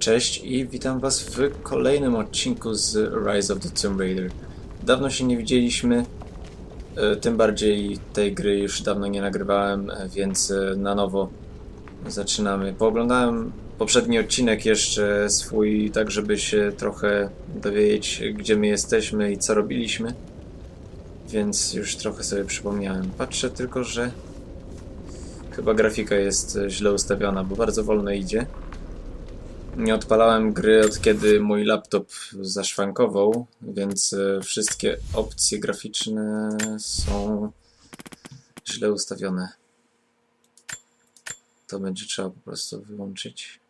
Cześć i witam Was w kolejnym odcinku z Rise of the Tomb Raider. Dawno się nie widzieliśmy, e, tym bardziej tej gry już dawno nie nagrywałem, e, więc e, na nowo zaczynamy. Pooglądałem poprzedni odcinek jeszcze swój, tak żeby się trochę dowiedzieć, gdzie my jesteśmy i co robiliśmy, więc już trochę sobie przypomniałem. Patrzę tylko, że chyba grafika jest źle ustawiona, bo bardzo wolno idzie. Nie odpalałem gry od kiedy mój laptop zaszwankował, więc e, wszystkie opcje graficzne są źle ustawione. To będzie trzeba po prostu wyłączyć.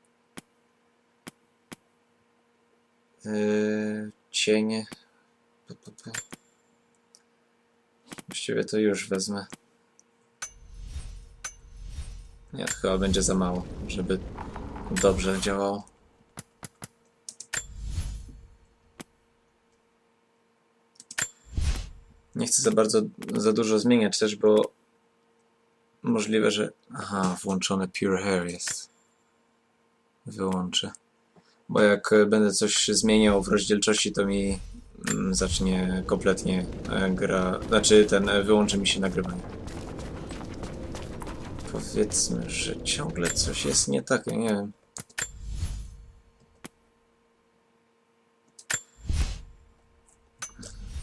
Yy, cienie. Właściwie to już wezmę. Nie, to chyba będzie za mało, żeby dobrze działało. Nie chcę za bardzo, za dużo zmieniać też, bo możliwe, że... Aha, włączone Pure Hair jest. Wyłączę. Bo jak będę coś zmieniał w rozdzielczości, to mi mm, zacznie kompletnie e, gra... Znaczy, ten, e, wyłączy mi się nagrywanie. Powiedzmy, że ciągle coś jest nie tak, nie wiem.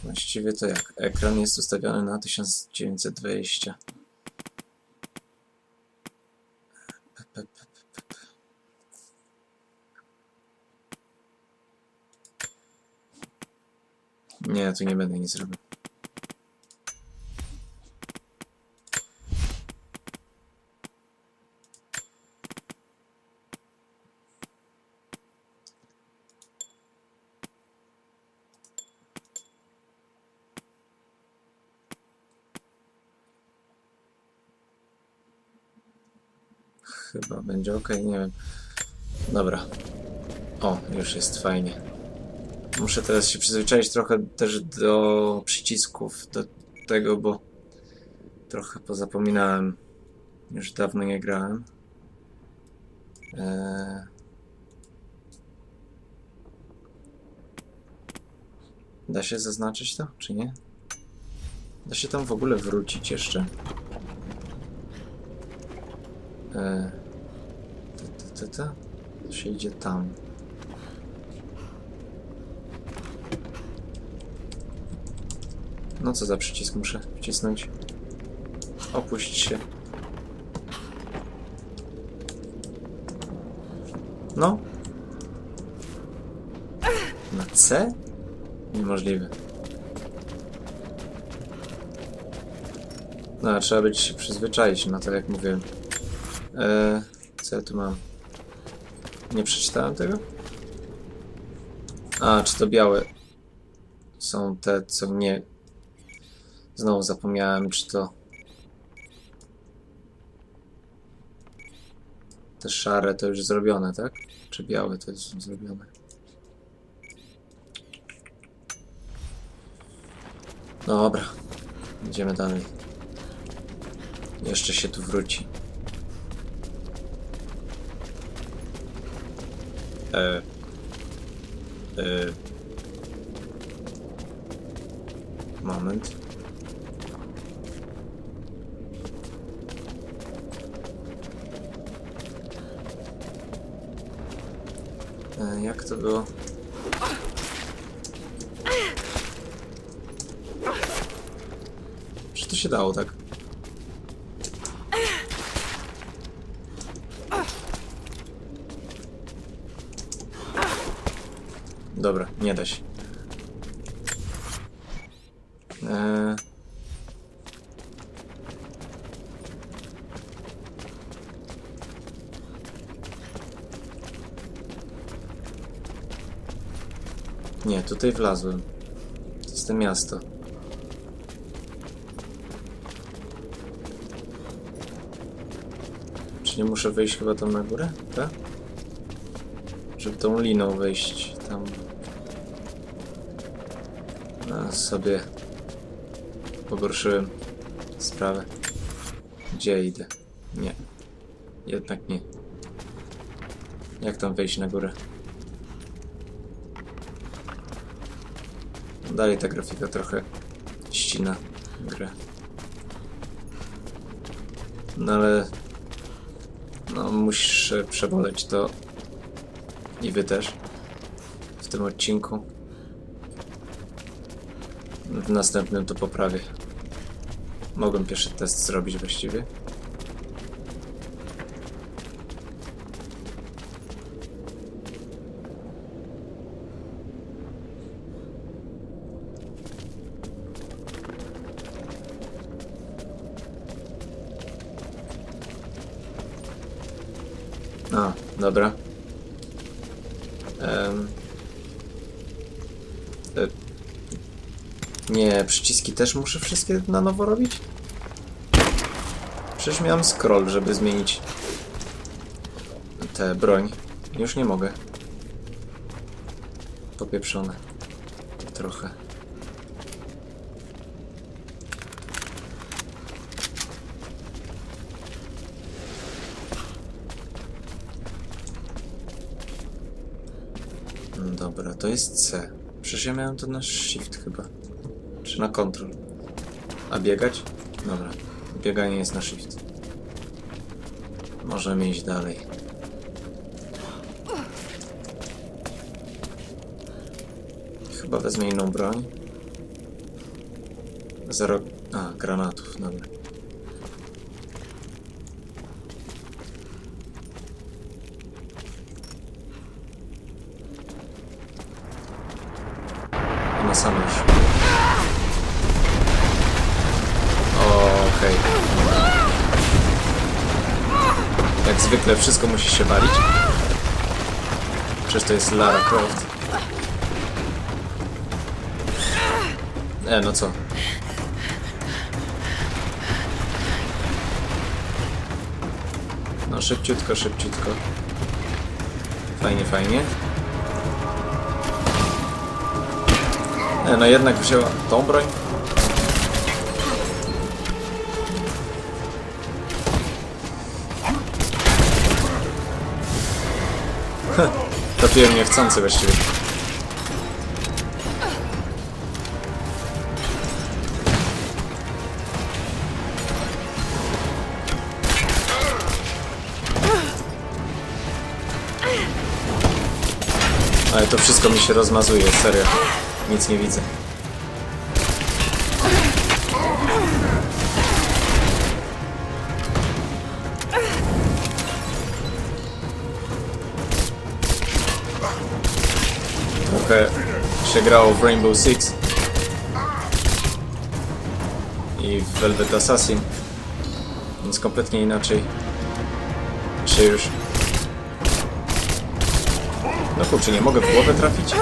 Właściwie to jak? Ekran jest ustawiony na 1920. P, p, p, p, p. Nie, tu nie będę nic robił. Chyba będzie ok, nie wiem. Dobra. O, już jest fajnie. Muszę teraz się przyzwyczaić trochę też do przycisków, do tego, bo trochę pozapominałem. Już dawno nie grałem. Eee... Da się zaznaczyć to, czy nie? Da się tam w ogóle wrócić jeszcze? E, To się idzie tam. No co za przycisk muszę wcisnąć? Opuść się. No. Na C? Niemożliwe. No, trzeba być przyzwyczaić na to, jak mówiłem. Eee, co ja tu mam? Nie przeczytałem tego? A, czy to białe są te, co nie... Znowu zapomniałem, czy to... Te szare to już zrobione, tak? Czy białe to jest zrobione? Dobra, idziemy dalej. Jeszcze się tu wróci. E, e, moment. E, jak to było? Czy to się dało tak? Dobra, nie da się. Eee... Nie, tutaj wlazłem. To jest to miasto. Czy nie muszę wejść chyba tam na górę? Tak? Żeby tą liną wejść tam sobie pogorszyłem sprawę. Gdzie idę? Nie. Jednak nie. Jak tam wejść na górę? No dalej ta grafika trochę ścina grę. No ale... No musisz przeboleć to. I wy też. W tym odcinku. W następnym to poprawię. Mogłem pierwszy test zrobić właściwie. A, dobra. Em. E, nie, przyciski też muszę wszystkie na nowo robić? Przecież miałem scroll, żeby zmienić tę broń. Już nie mogę. Popieprzone. Trochę. Dobra, to jest C. Przecież ja miałem to na shift chyba. Na control. A biegać? Dobra. Bieganie jest na shift. Możemy iść dalej. Chyba wezmę inną broń. Zero... A, granatów, dobra. Ona sama już. Okej. Jak zwykle wszystko musi się walić. Przecież to jest Lara Croft. E, no co? No szybciutko, szybciutko. Fajnie, fajnie. E, no jednak wzięła tą broń. Trafiłem niechcący właściwie. Ale to wszystko mi się rozmazuje, serio. Nic nie widzę. Się grało w Rainbow Six i w Velvet Assassin, więc kompletnie inaczej się już... No kurczę, nie mogę w głowę trafić?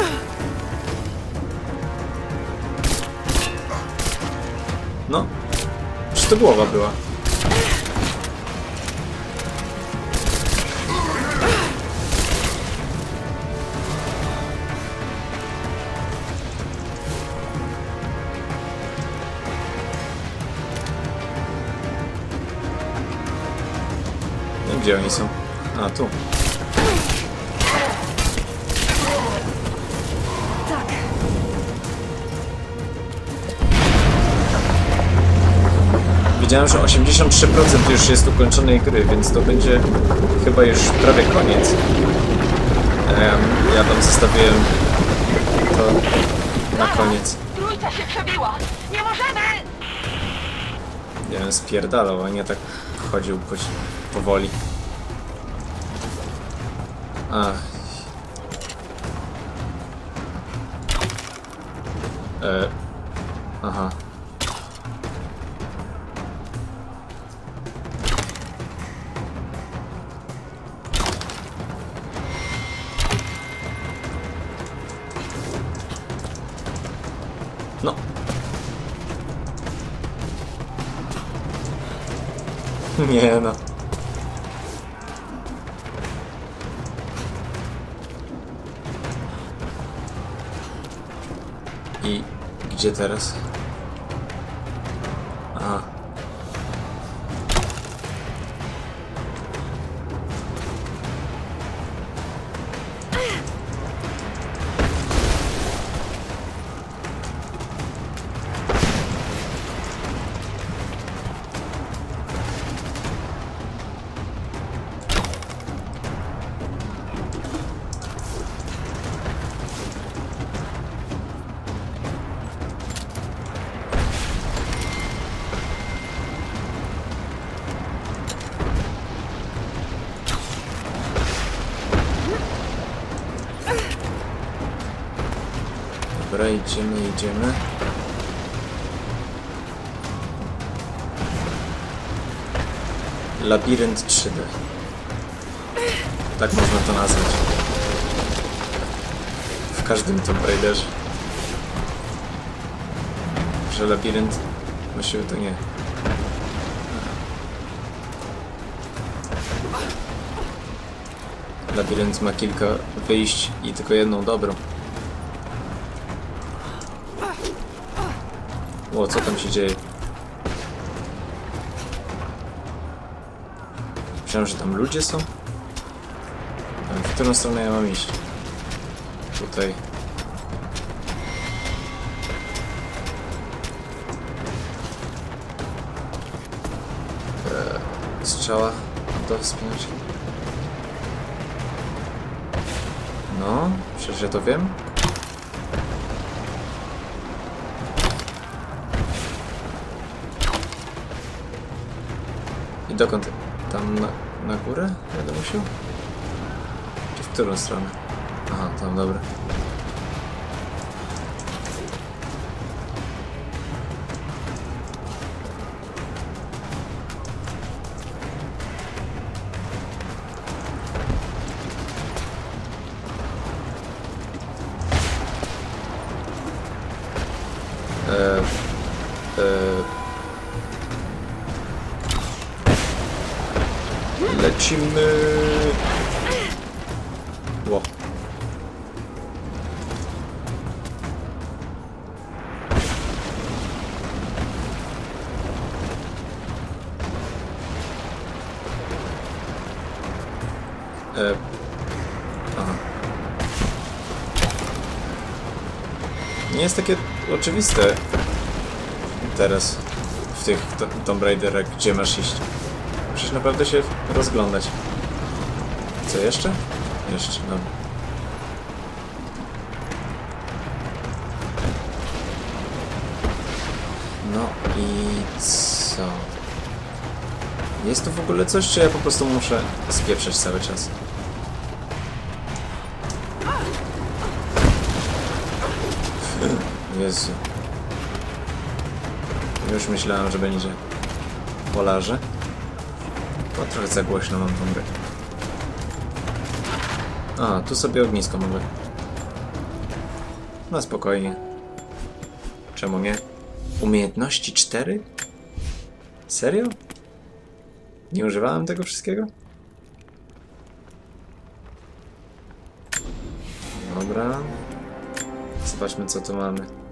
No, czy to głowa była? Gdzie oni są? A, tu. Widziałem, że 83% już jest ukończonej gry, więc to będzie chyba już prawie koniec. Ja tam zostawiłem to na koniec. Trójca się przebiła! Nie możemy! Ja bym spierdalał, a nie tak chodził po, powoli. Ach. E. Aha. No. Nie no. Teraz? Dobra, idziemy, idziemy. Labirynt 3D. Tak można to nazwać. W każdym Tomb Raiderze. Że labirynt... Właściwie to nie. Labirynt ma kilka wyjść i tylko jedną dobrą. O, co tam się dzieje? Myślałem, że tam ludzie są. W którą stronę ja mam iść? Tutaj. Eee, strzała do wspinaczki. No, przecież ja to wiem. I dokąd? Tam na, na górę? Będę musiał? Czy w którą stronę? Aha, tam, dobra. E, aha. Nie jest takie oczywiste teraz w tych to- Tomb Raiderach, gdzie masz iść. Musisz naprawdę się rozglądać. Co jeszcze? Jeszcze, no. No i co? Jest tu w ogóle coś, czy ja po prostu muszę spieprzeć cały czas? Jezu. Już myślałem, że będzie polarze. No trochę za głośno mam tą grę. A, tu sobie ognisko mogę. No spokojnie. Czemu nie? Umiejętności 4? Serio? Nie używałem tego wszystkiego? Dobra. Zobaczmy co tu mamy.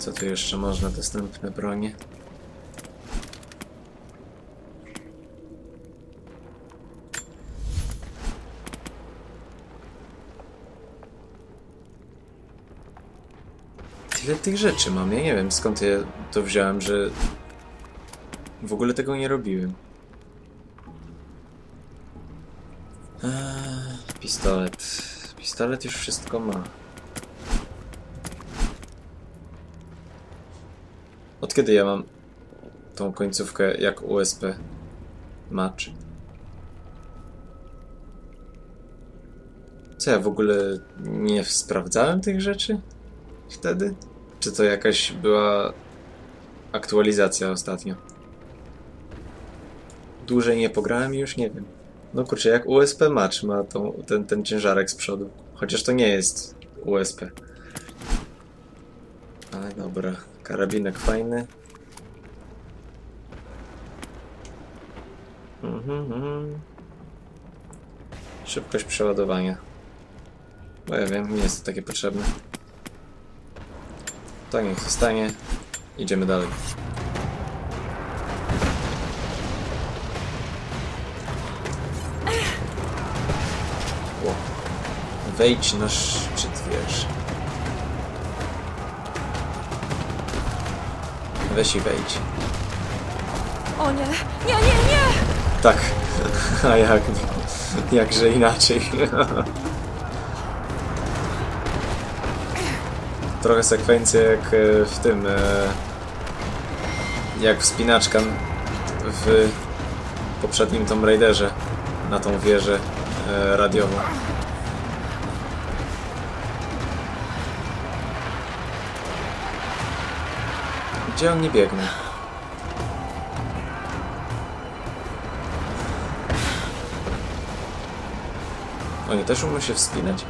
Co tu jeszcze można? Dostępne bronie. Tyle tych rzeczy mam. Ja nie wiem skąd ja to wziąłem, że w ogóle tego nie robiłem. Eee, pistolet. Pistolet już wszystko ma. Od kiedy ja mam tą końcówkę jak USP match? Co ja w ogóle nie sprawdzałem tych rzeczy wtedy? Czy to jakaś była aktualizacja ostatnio? Dłużej nie pograłem i już nie wiem. No kurczę, jak USP Match ma tą, ten, ten ciężarek z przodu. Chociaż to nie jest USP. Ale dobra, karabinek fajny. Mhm, mhm. Szybkość przeładowania. Bo ja wiem, nie jest to takie potrzebne. To niech zostanie. Idziemy dalej. Wejdź na szczyt Weź i wejdź. O nie, nie, nie, nie! Tak. A jak? Jakże inaczej. Trochę sekwencja jak e, w tym. e, Jak wspinaczka w poprzednim Tomb Raiderze na tą wieżę e, radiową. Gdzie on nie biegnie? Oni też umieją się wspinać?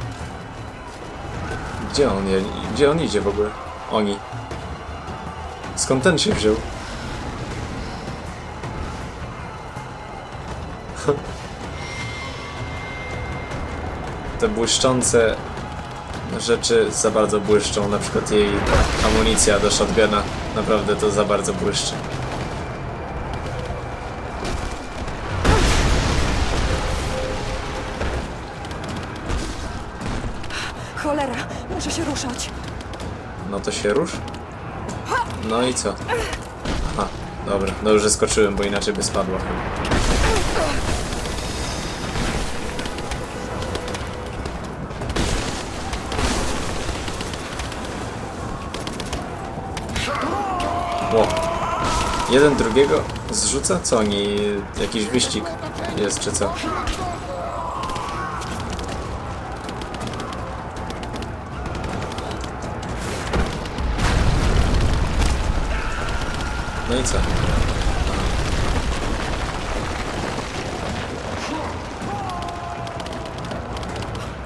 Gdzie on Gdzie on idzie w ogóle? Oni. Skąd ten się wziął? Te błyszczące rzeczy za bardzo błyszczą, na przykład jej amunicja do shotguna. Naprawdę to za bardzo błyszczy. Cholera, muszę się ruszać. No to się rusz. No i co? Aha, dobra. No już skoczyłem, bo inaczej by spadła. Ło. Jeden drugiego zrzuca? Co oni? Jakiś wyścig jest, czy co? No i co?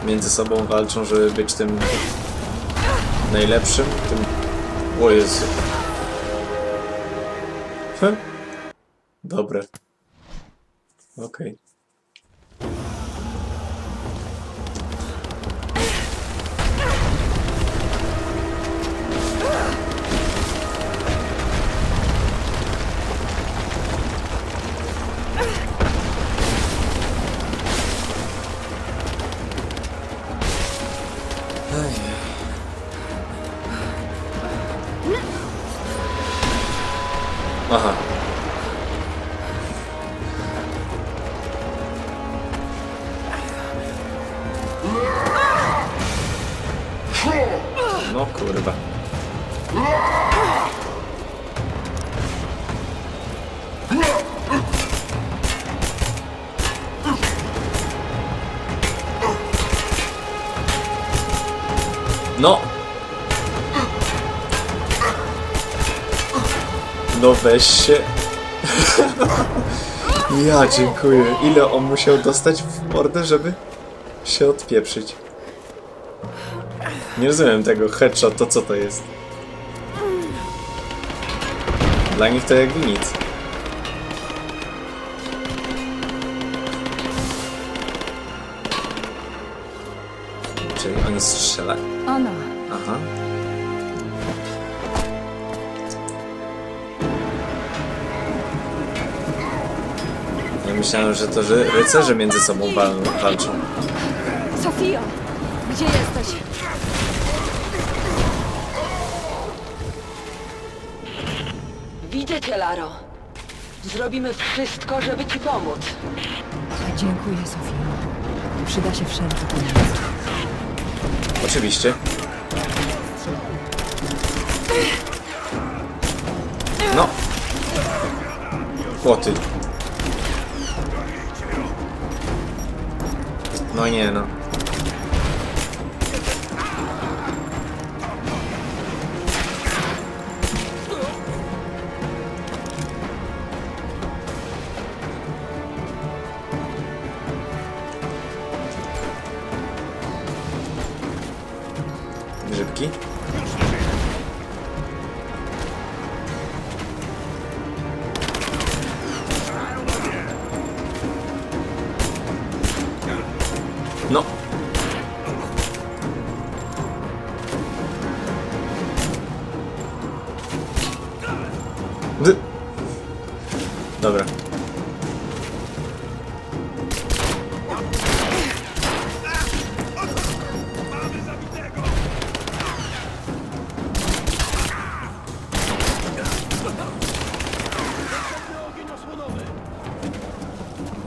Między sobą walczą, żeby być tym najlepszym, tym... O Jezu. Dobre. Okej. Aha. No kurwa. No! No weź się. ja dziękuję. Ile on musiał dostać w mordę, żeby się odpieprzyć? Nie rozumiem tego. Headshot to co to jest? Dla nich to jakby nic. Czyli oni strzelają. Aha. Myślałem, że to że rycerze między sobą wal walczą. Sofia, gdzie jesteś? Widzę cię, Laro. Zrobimy wszystko, żeby ci pomóc. Dziękuję, Sofia. Przyda się wszelki pomoc. Oczywiście. No. Płoty. No nie no.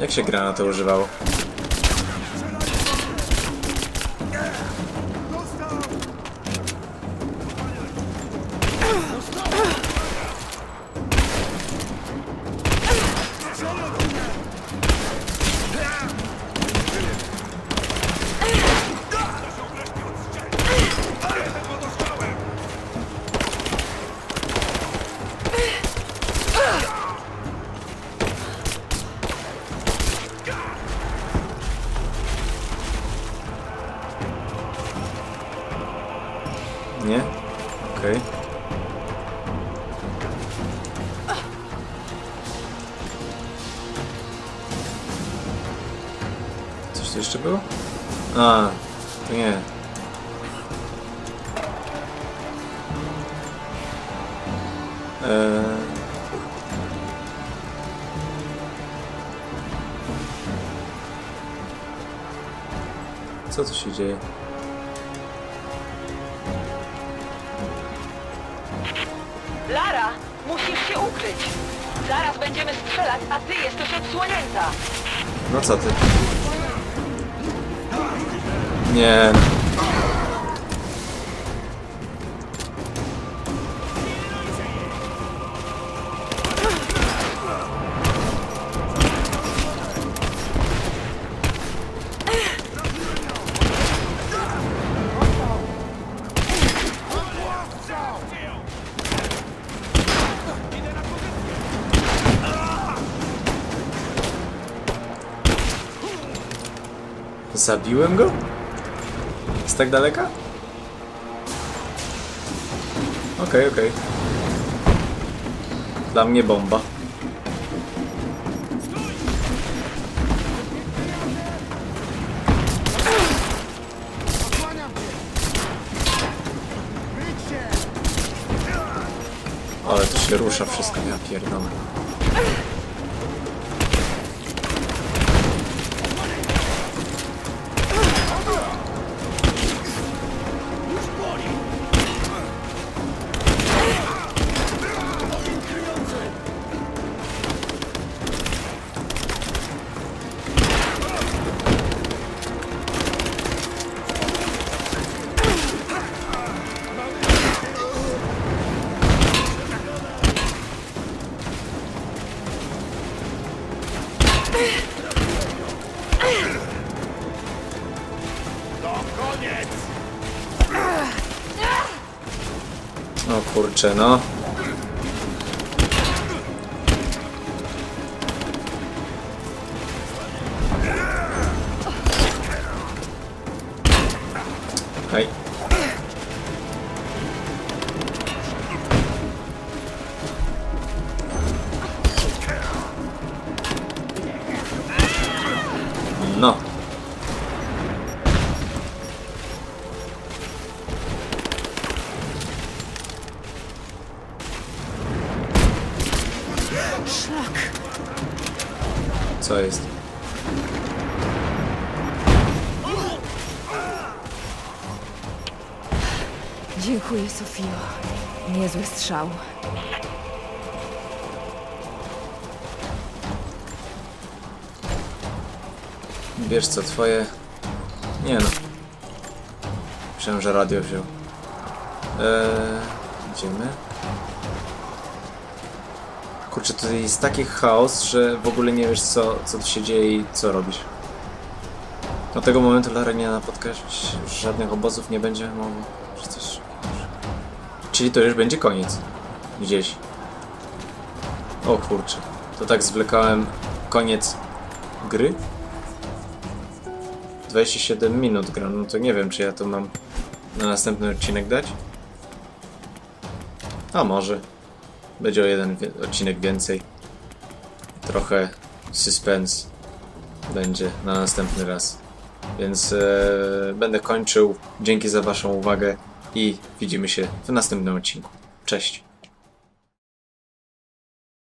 Jak się granatę używało? Tu jeszcze było? A, to nie. Eee... Co tu się dzieje? Lara, musisz się ukryć. Zaraz będziemy strzelać, a ty jesteś odsłonięta. No co ty? Nie. Zabiłem go? Z tak daleka? Okej, okej. Dla mnie bomba. Ale to się rusza wszystko, ja pierdolę. Kurczę, no. Wiesz co, twoje... Nie no. Myślałem, że radio wziął. Eee, idziemy. Kurczę, tutaj jest taki chaos, że w ogóle nie wiesz co, co tu się dzieje i co robisz. Do tego momentu Lara nie napotka już żadnych obozów nie będzie mogła. Czyli to już będzie koniec. Gdzieś. O kurczę. To tak zwlekałem koniec gry? 27 minut gram, no to nie wiem, czy ja to mam na następny odcinek dać. A może. Będzie o jeden odcinek więcej. Trochę suspense będzie na następny raz. Więc e, będę kończył. Dzięki za Waszą uwagę i widzimy się w następnym odcinku. Cześć.